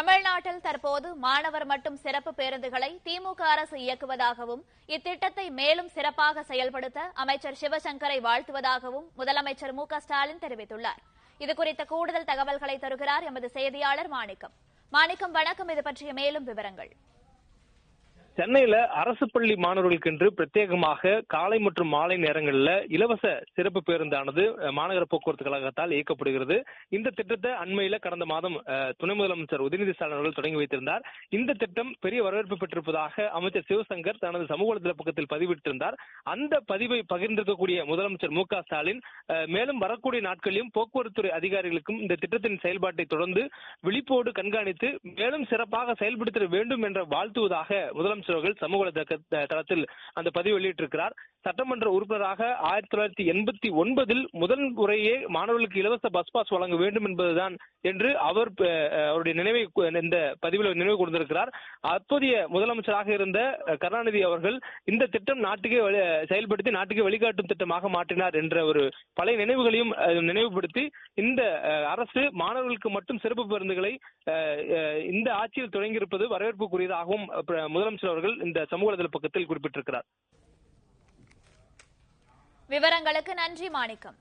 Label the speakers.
Speaker 1: தமிழ்நாட்டில் தற்போது மாணவர் மட்டும் சிறப்பு பேருந்துகளை திமுக அரசு இயக்குவதாகவும் இத்திட்டத்தை மேலும் சிறப்பாக செயல்படுத்த அமைச்சர் சிவசங்கரை வாழ்த்துவதாகவும் முதலமைச்சர் மு க ஸ்டாலின் தெரிவித்துள்ளார். இதுகுறித்த கூடுதல் தகவல்களை தருகிறார் எமது செய்தியாளர் மாணிக்கம். மாணிக்கம் வணக்கம். இது பற்றிய மேலும் விவரங்கள்.
Speaker 2: சென்னையில அரசு பள்ளி மாணவர்களுக்கென்று பிரத்யேகமாக காலை மற்றும் மாலை நேரங்களில் இலவச சிறப்பு பேருந்தானது மாநகர போக்குவரத்து கழகத்தால் இயக்கப்படுகிறது. இந்த திட்டத்தை அண்மையில கடந்த மாதம் துணை முதலமைச்சர் உதயநிதி ஸ்டாலின் அவர்கள் தொடங்கி வைத்திருந்தார். இந்த திட்டம் பெரிய வரவேற்பு பெற்றிருப்பதாக அமைச்சர் சிவசங்கர் தனது சமூக வலைதள பக்கத்தில் பதிவிட்டிருந்தார். அந்த பதிவை பகிர்ந்திருக்கக்கூடிய முதலமைச்சர் மு க ஸ்டாலின் மேலும் வரக்கூடிய நாட்களிலும் போக்குவரத்துறை அதிகாரிகளுக்கும் இந்த திட்டத்தின் செயல்பாட்டை தொடர்ந்து விழிப்போடு கண்காணித்து மேலும் சிறப்பாக செயல்படுத்த வேண்டும் என்ற வாழ்த்துவதாக முதலமைச்சர் அவர்கள் சமூக தளத்தில் அந்த பதிவு வெளியிட்டிருக்கிறார். சட்டமன்ற உறுப்பினராக ஆயிரத்தி தொள்ளாயிரத்தி எண்பத்தி ஒன்பதில் முதல் முறையே மாணவர்களுக்கு இலவச பஸ் பாஸ் வழங்க வேண்டும் என்பதுதான் என்று அவர் அவருடைய நினைவை இந்த பதிவில் நினைவு கூர்ந்திருக்கிறார். அப்போதைய முதலமைச்சராக இருந்த கருணாநிதி அவர்கள் இந்த திட்டம் நாட்டுக்கே செயல்படுத்தி நாட்டுக்கு வழிகாட்டும் திட்டமாக மாற்றினார் என்ற ஒரு பழைய நினைவுகளையும் நினைவுபடுத்தி இந்த அரசு மாணவர்களுக்கு மட்டும் சிறப்பு பேருந்துகளை இந்த ஆட்சியில் தொடங்கியிருப்பது வரவேற்புக்குரியதாகவும் அஹ், முதலமைச்சர் அவர்கள் இந்த சமூக வலைதள பக்கத்தில் குறிப்பிட்டிருக்கிறார்.
Speaker 1: விவரங்களுக்கு நன்றி மாணிக்கம்.